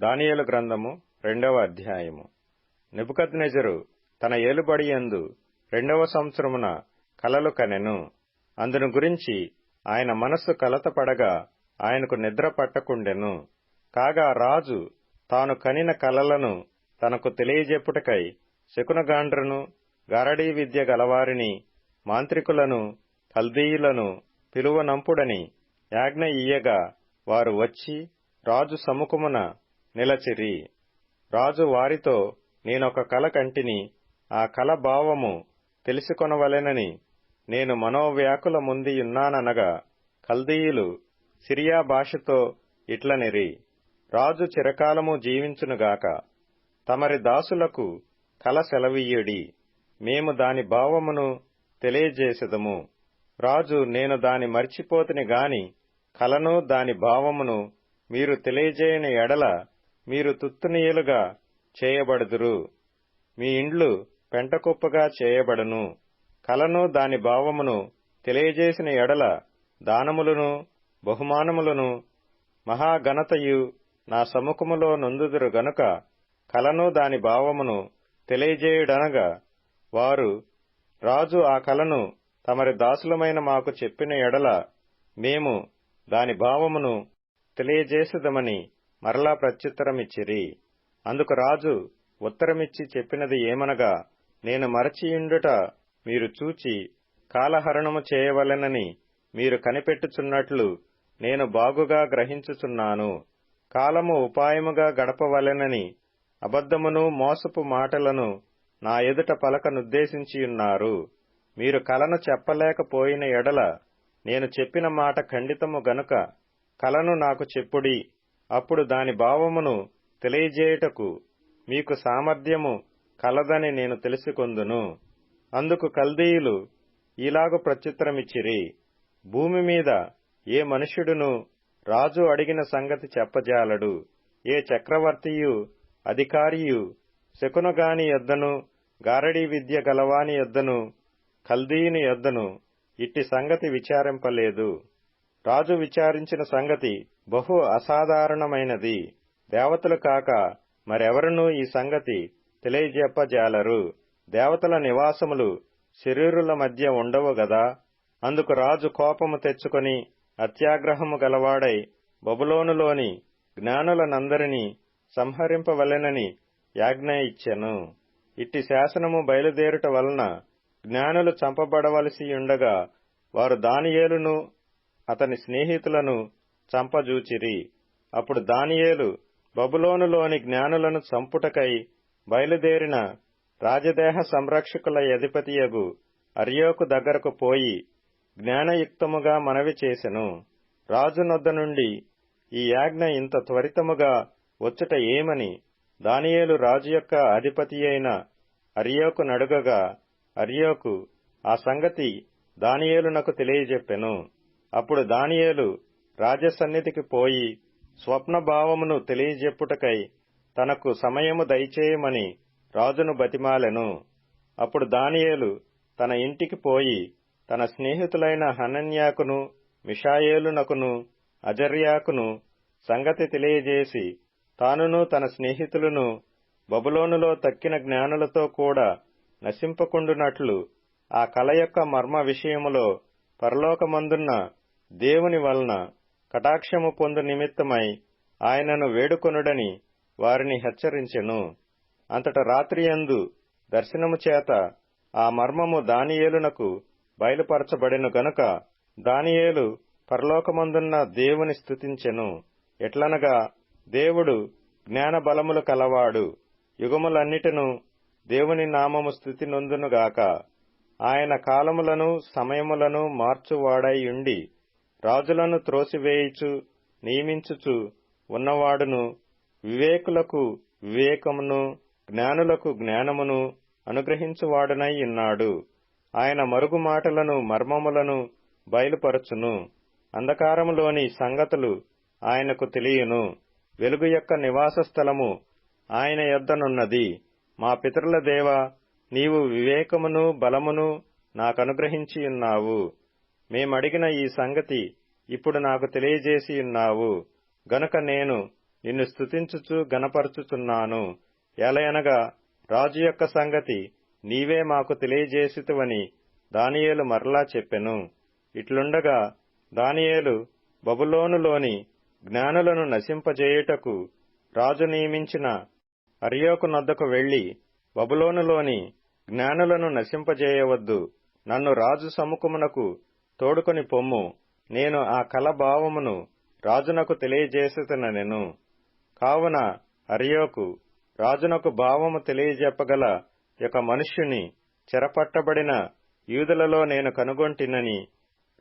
దానియేలు గ్రంథము రెండవ అధ్యాయము. నెబుకద్నెజరు తన ఏలుబడి యందు రెండవ సంవత్సరమున కలలు కనెను. అందును గురించి ఆయన మనస్సు కలతపడగా ఆయనకు నిద్ర పట్టకుండెను. కాగా రాజు తాను కనిన కలలను తనకు తెలియజెప్పుటకై శకునగాండ్రను గారడీ విద్య గలవారిని మాంత్రికులను కల్దీయులను పిలువనంపుడని యాజ్ఞ ఇయ్యగా వారు వచ్చి రాజు సముఖమున నిలచిరి. రాజు వారితో నేనొక కల కంటిని ఆ కల భావము తెలుసుకొనవలెనని నేను మనోవ్యాకుల ముందియున్నాననగా కల్దీయులు సిరియా భాషతో ఇట్లనిరి. రాజు చిరకాలము జీవించునుగాక తమరి దాసులకు కల సెలవీయుడి. మేము దాని భావమును తెలియజేసెదము. రాజు నేను దాని మర్చిపోతిని గాని కలను దాని భావమును మీరు తెలియజేయని ఎడల మీరు తుత్తునీయులుగా చేయబడుదురు. మీ ఇండ్లు పెంటకుప్పగా చేయబడును. కలను దాని భావమును తెలియజేసిన ఎడల దానములను బహుమానములను మహాఘనతయు నా సముఖములో నొందుదురు గనుక కలను దాని భావమును తెలియజేయుడనగా వారు రాజు ఆ కలను తమరి దాసులమైన మాకు చెప్పిన ఎడల మేము దాని భావమును తెలియజేసదమని మరలా ప్రత్యుత్తరమిచ్చిరి. అందుకు రాజు ఉత్తరమిచ్చి చెప్పినది ఏమనగా నేను మరచియుండుట మీరు చూచి కాలహరణము చేయవలెనని మీరు కనిపెట్టుచున్నట్లు నేను బాగుగా గ్రహించుచున్నాను. కాలము ఉపాయముగా గడపవలెనని అబద్ధమును మోసపు మాటలను నా ఎదుట పలకనుద్దేశించియున్నారు. మీరు కలను చెప్పలేకపోయిన ఎడల నేను చెప్పిన మాట ఖండితము గనుక కలను నాకు చెప్పుడి. అప్పుడు దాని భావమును తెలియజేయుటకు మీకు సామర్థ్యము కలదని నేను తెలుసుకొందును. అందుకు కల్దీయులు ఇలాగు ప్రత్యుత్తరమిచ్చిరి. భూమి మీద ఏ మనుష్యుడును రాజు అడిగిన సంగతి చెప్పజాలడు. ఏ చక్రవర్తియు అధికారియు శకునగాని యొద్దను గారడీ విద్య గలవాని యొద్దను కల్దీయుని యొద్దను ఇట్టి సంగతి విచారింపలేదు. రాజు విచారించిన సంగతి బహు అసాధారణమైనది. దేవతలు కాక మరెవరనూ ఈ సంగతి తెలియజెప్పజాలరు. దేవతల నివాసములు శరీరుల మధ్య ఉండవు గదా? అందుకు రాజు కోపము తెచ్చుకొని అత్యాగ్రహము గలవాడై బబులోనులోని జ్ఞానులనందరినీ సంహరింపవలెనని యాజ్ఞ ఇచ్చెను. ఇట్టి శాసనము బయలుదేరుట వలన జ్ఞానులు చంపబడవలసియుండగా వారు దానియేలును అతని స్నేహితులను చంపజూచిరి. అప్పుడు దానియేలు బబులోనులోని జ్ఞానులను చంపుటకై బయలుదేరిన రాజదేహ సంరక్షకుల అధిపతియగు అర్యోకు దగ్గరకు పోయి జ్ఞానయుక్తముగా మనవి చేసెను. రాజునొద్ద నుండి ఈ యాజ్ఞ ఇంత త్వరితముగా వచ్చుట ఏమని దానియేలు రాజు యొక్క అధిపతి అయిన అరియోకు నడుగగా అరియోకు ఆ సంగతి దానియేలునకు తెలియజెప్పెను. అప్పుడు దానియేలు రాజసన్నిధికి పోయి స్వప్నభావమును తెలియజెప్పుటకై తనకు సమయము దయచేయమని రాజును బతిమాలెను. అప్పుడు దానియేలు తన ఇంటికి పోయి తన స్నేహితులైన హనన్యాకును మిషాయేలునకును అజర్యాకును సంగతి తెలియజేసి తానును తన స్నేహితులను బబులోనులో తక్కిన జ్ఞానులతో కూడా నశింపకుండునట్లు ఆ కల యొక్క మర్మ విషయములో పరలోకమందున్న దేవుని వలన కటాక్షము పొందు నిమిత్తమై ఆయనను వేడుకొనుడని వారిని హెచ్చరించెను. అంతట రాత్రియందు దర్శనము చేత ఆ మర్మము దానియేలునకు బయలుపరచబడెను గనుక దానియేలు పరలోకమందున్న దేవుని స్థుతించెను ఎట్లనగా దేవుడు జ్ఞాన బలములు కలవాడు. యుగములన్నిటిను దేవుని నామము స్థుతి నొందునుగాక ఆయన కాలములను సమయములను మార్చువాడై ఉండి రాజులను త్రోసివేయుచు నియమించుచు ఉన్నవాడును వివేకులకు వివేకమును జ్ఞానులకు జ్ఞానమును అనుగ్రహించువాడనై ఉన్నాడు. ఆయన మరుగు మాటలను మర్మములను బయలుపరచును. అంధకారములోని సంగతులు ఆయనకు తెలియను. వెలుగు యొక్క నివాస స్థలము ఆయన యొద్దనున్నది. మా పితరుల దేవ నీవు వివేకమును బలమును నాకనుగ్రహించియున్నావు మేమడిగిన ఈ సంగతి ఇప్పుడు నాకు తెలియజేసి ఉన్నావు. గనుక నేను నిన్ను స్తుతించుచు గనపరుచుచున్నాను ఎలయనగా రాజు యొక్క సంగతి నీవే మాకు తెలియజేసితువని దానియేలు మరలా చెప్పెను. ఇట్లుండగా దానియేలు బబులోనులోని జ్ఞానులను నశింపజేయుటకు రాజు నియమించిన అరియోకు నొద్దకు వెళ్ళి బబులోనులోని జ్ఞానులను నశింపజేయవద్దు. నన్ను రాజు సముఖమునకు తోడుకొని పొమ్ము. నేను ఆ కలభావమును రాజునకు తెలియజేసుతునెను కావున అరియోకు రాజునకు భావము తెలియజెప్పగల యొక్క మనుష్యుని చెరపట్టబడిన యూదులలో నేను కనుగొంటినని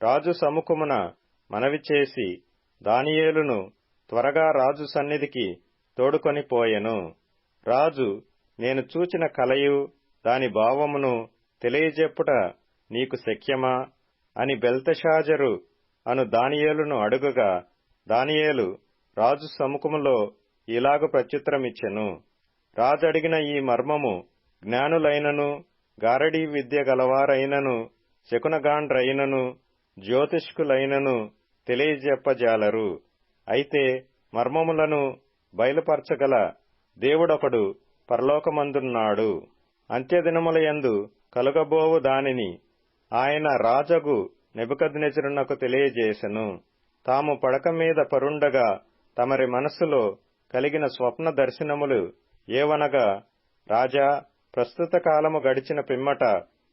రాజు సముఖమున మనవి చేసి దానియేలును త్వరగా రాజు సన్నిధికి తోడుకొని పోయెను. రాజు నేను చూచిన కలయు దాని భావమును తెలియజెప్పుట నీకు శక్యమా? అని బెల్తషాజరు అను దానియేలును అడుగగా దానియేలు రాజు సముఖములో ఇలాగు ప్రత్యుత్తరమిచ్చెను. రాజడిగిన ఈ మర్మము జ్ఞానులైనను గారడీ విద్య గలవారైనను శకునగాండ్రైనను జ్యోతిష్కులైనను తెలియజెప్పజాలరు. అయితే మర్మములను బయలుపరచగల దేవుడొకడు పరలోకమందున్నాడు. అంత్యదినములయందు కలుగబోవు దానిని ఆయన రాజగు నెబుకద్నెజరునకు తెలియజేసెను. తాము పడక మీద పరుండగా తమరి మనస్సులో కలిగిన స్వప్న దర్శనములు ఏవనగా రాజా ప్రస్తుత కాలము గడిచిన పిమ్మట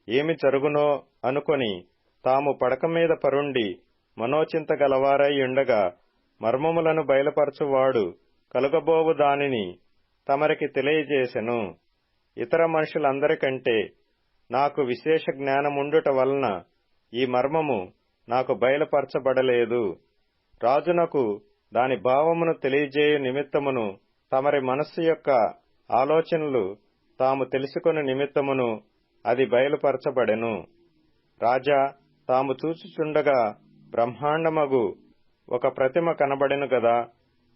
ఏమి జరుగునో అనుకొని తాము పడక మీద పరుండి మనోచింత గలవారై ఉండగా మర్మములను బయలుపరచువాడు కలుగబోవు దానిని తమరికి తెలియజేసెను. ఇతర మనుషులందరికంటే నాకు విశేష జ్ఞానముండుట వలన ఈ మర్మము నాకు బయలుపరచబడలేదు. రాజునకు దాని భావమును తెలియజేయు నిమిత్తమును తమరి మనస్సు యొక్క ఆలోచనలు తాము తెలుసుకుని నిమిత్తమును అది బయలుపరచబడెను. రాజా తాము చూచుచుండగా బ్రహ్మాండమగు ఒక ప్రతిమ కనబడెను గదా.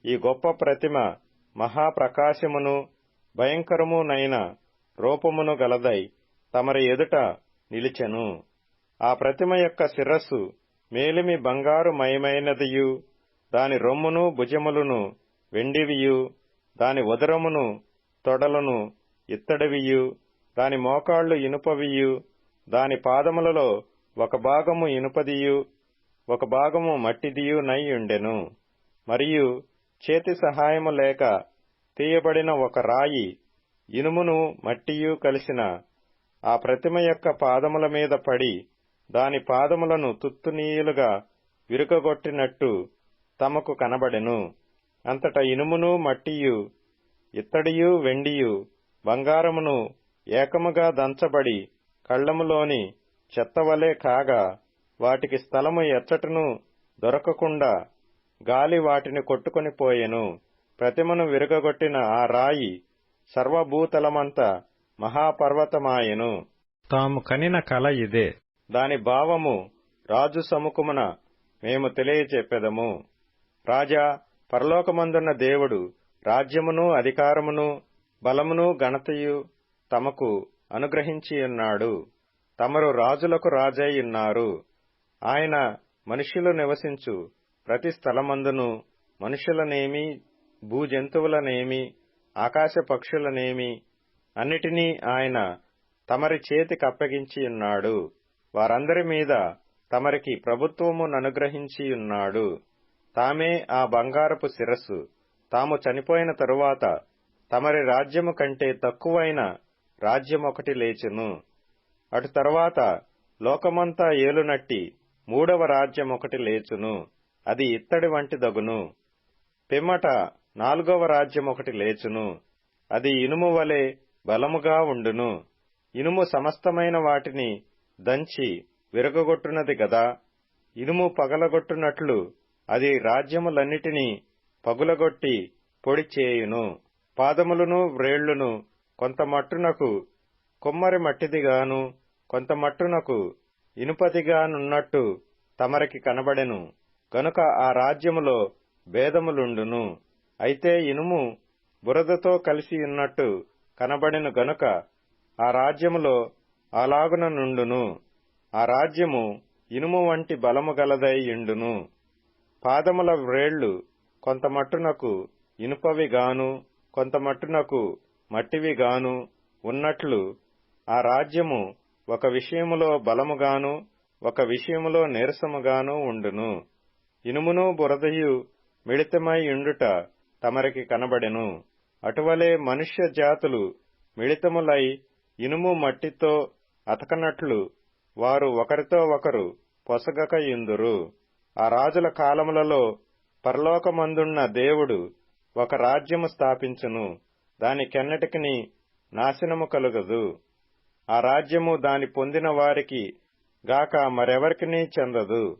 ఈ గొప్ప ప్రతిమ మహాప్రకాశమును భయంకరమునైన రూపమును గలదై. తమరి ఎదుట నిలిచెను. ఆ ప్రతిమ యొక్క శిరస్సు మేలిమి బంగారు మయమైనదియు. దాని రొమ్మును భుజములను వెండివియు. దాని ఉదరమును తొడలను ఇత్తడివియు. దాని మోకాళ్ళు ఇనుపవియు. దాని పాదములలో ఒక భాగము ఇనుపదియు. ఒక భాగము మట్టిదియు నయ్యుండెను మరియు చేతి సహాయము లేక తీయబడిన ఒక రాయి ఇనుమును మట్టియు కలిసిన ఆ ప్రతిమ యొక్క పాదముల మీద పడి దాని పాదములను తుత్తునీయులుగా విరుకగొట్టినట్టు తమకు కనబడెను. అంతట ఇనుమును మట్టియు ఇత్తడియు వెండియు బంగారమును ఏకముగా దంచబడి కళ్ళములోని చెత్తవలే కాగా వాటికి స్థలము ఎచ్చటను దొరకకుండా గాలి వాటిని కొట్టుకొని పోయెను. ప్రతిమను విరగగొట్టిన ఆ రాయి సర్వభూతలమంతా మహాపర్వతమాయెను. తాము కనిన కల ఇదే. దాని భావము రాజు సముఖమున మేము తెలియచెప్పెదము. రాజా పరలోకమందున్న దేవుడు రాజ్యమును అధికారమును బలమును ఘనతయు తమకు అనుగ్రహించియున్నాడు తమరు రాజులకు రాజై ఉన్నారు. ఆయన మనుష్యులు నివసించు ప్రతి స్థలమందును మనుషులనేమి భూజంతువులనేమి ఆకాశ పక్షులనేమి అన్నిటినీ ఆయన తమరి చేతికప్పగించియున్నాడు వారందరి మీద తమరికి ప్రభుత్వముననుగ్రహించియున్నాడు తామే ఆ బంగారపు శిరస్సు. తాము చనిపోయిన తరువాత తమరి రాజ్యము కంటే తక్కువైన రాజ్యమొకటి లేచును. అటు తరువాత లోకమంతా ఏలునట్టి మూడవ రాజ్యమొకటి లేచును. అది ఇత్తడి వంటి దగును. పిమ్మట నాలుగవ రాజ్యమొకటి లేచును. అది ఇనుము వలె బలముగా ఉండును. ఇనుము సమస్తమైన వాటిని దంచి విరగగొట్టునది గదా. ఇనుము పగలగొట్టునట్లు అది రాజ్యములన్నిటినీ పగులగొట్టి పొడి చేయును. పాదములను వ్రేళ్ళును కొంత మట్టునకు కొమ్మరి మట్టిదిగాను కొంత మట్టునకు ఇనుపదిగానున్నట్టు తమరికి కనబడెను. గనుక ఆ రాజ్యములో భేదములుండును. అయితే ఇనుము బురదతో కలిసి ఉన్నట్టు కనబడెను గనుక ఆ రాజ్యములో అలాగున నుండును. ఆ రాజ్యము ఇనుము వంటి బలము గలదై ఇండును పాదముల వ్రేళ్ళు కొంతమట్టునకు ఇనుపవిగాను కొంతమట్టునకు మట్టివిగాను ఉన్నట్లు ఆ రాజ్యము ఒక విషయములో బలముగాను ఒక విషయములో నీరసముగాను ఉండును. ఇనుమును బురదయు మిళితమై ఉండుట తమరికి కనబడెను. అటువలే మనుష్య జాతులు మిళితములై ఇనుము మట్టితో అతకనట్లు వారు ఒకరితో ఒకరు పొసగక ఇందురు ఆ రాజుల కాలములలో పరలోకమందున్న దేవుడు ఒక రాజ్యము స్థాపించును. దానికెన్నటికిని నాశనము కలుగదు. ఆ రాజ్యము దాని పొందిన వారికి గాక మరెవరికినీ చెందదు.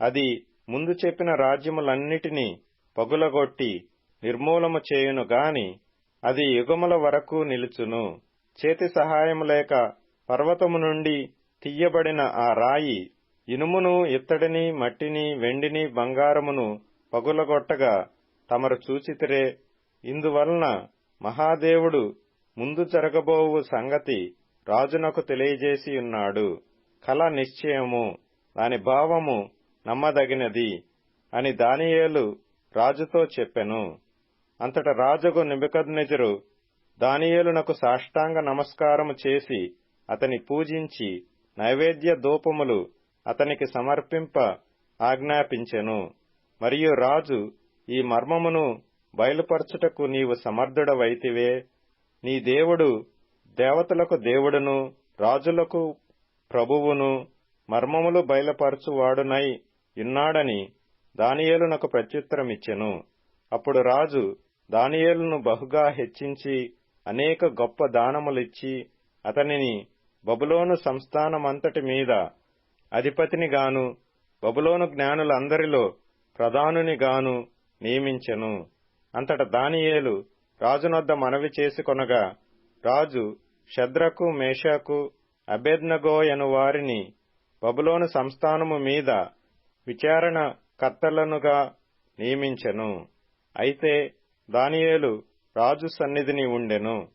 అది ముందు చెప్పిన రాజ్యములన్నిటినీ పగులగొట్టి నిర్మూలము చేయును గాని అది యుగముల వరకు నిలుచును. చేతి సహాయము లేక పర్వతము నుండి తీయబడిన ఆ రాయి ఇనుమును ఇత్తడిని మట్టిని వెండిని బంగారమును పగులగొట్టగా తమరు చూచితిరే. ఇందువలన మహాదేవుడు ముందు జరగబోవు సంగతి రాజునకు తెలియజేసి ఉన్నాడు. కల నిశ్చయము దాని భావము నమ్మదగినది అని దానియేలు రాజుతో చెప్పెను. అంతట రాజుకు నిబకద్నెజరు దానియేలునకు సాష్టాంగ నమస్కారము చేసి అతని పూజించి నైవేద్య దూపములు అతనికి సమర్పింప ఆజ్ఞాపించెను. మరియు రాజు ఈ మర్మమును బయలుపరచుటకు నీవు సమర్థుడవైతివే. నీ దేవుడు దేవతలకు దేవుడును రాజులకు ప్రభువును మర్మములు బయలుపరచువాడునై ఉన్నాడని దానియేలునకు ప్రత్యుత్తరమిచ్చెను. అప్పుడు రాజు దానియేలును బహుగా హెచ్చించి అనేక గొప్ప దానములిచ్చి అతనిని బబులోను సంస్థానమంతటి మీద అధిపతినిగాను బబులోను జ్ఞానులందరిలో ప్రధానునిగాను నియమించెను. అంతట దానియేలు రాజునొద్ద మనవి చేసుకొనగా రాజు శద్రకు మేషకు అబేద్నగోయను వారిని బబులోను సంస్థానము మీద విచారణ కర్తలనుగా నియమించెను. అయితే దానియేలు రాజు సన్నిధిని ఉండెను.